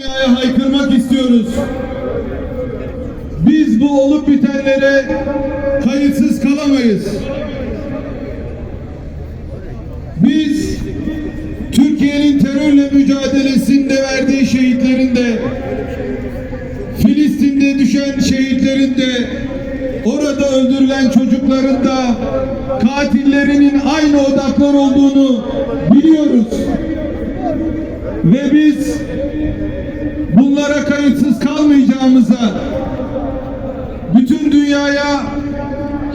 dünyaya haykırmak istiyoruz. Biz bu olup bitenlere kayıtsız kalamayız. Biz Türkiye'nin terörle mücadelesinde verdiği şehitlerin de Filistin'de düşen şehitlerin de orada öldürülen çocukların da katillerinin aynı odaklar olduğunu biliyoruz. Ve biz bunlara kayıtsız kalmayacağımıza bütün dünyaya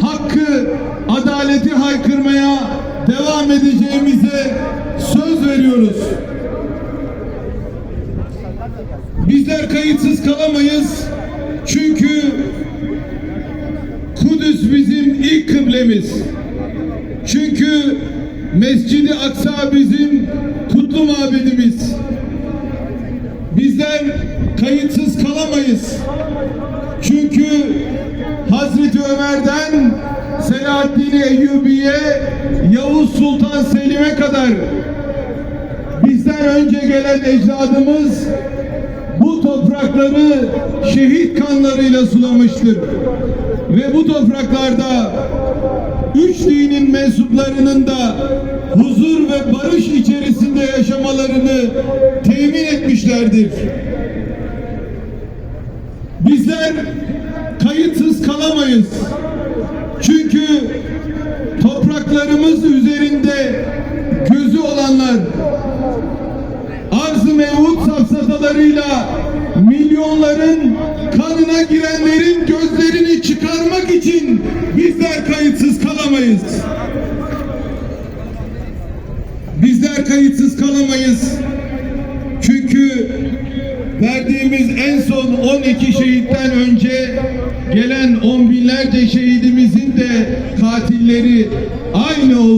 hakkı, adaleti haykırmaya devam edeceğimize söz veriyoruz. Bizler kayıtsız kalamayız. Çünkü Kudüs bizim ilk kıblemiz. Çünkü Mescid-i Aksa bizim kayıtsız kalamayız. Çünkü Hazreti Ömer'den Selahaddin Eyyubi'ye Yavuz Sultan Selim'e kadar bizden önce gelen ecdadımız bu toprakları şehit kanlarıyla sulamıştır. Ve bu topraklarda üç dinin mensuplarının da huzur ve barış içerisinde yaşamalarını temin etmişlerdir. Bizler kayıtsız kalamayız. Çünkü topraklarımız üzerinde gözü olanlar arz-ı mevut safsatalarıyla milyonların kanına girenlerin gözlerini çıkarmak için bizler kayıtsız kalamayız. Bizler kayıtsız kalamayız. Çünkü verdiğimiz en son 12 şehitten önce gelen on binlerce şehidimizin de katilleri aynı oldu.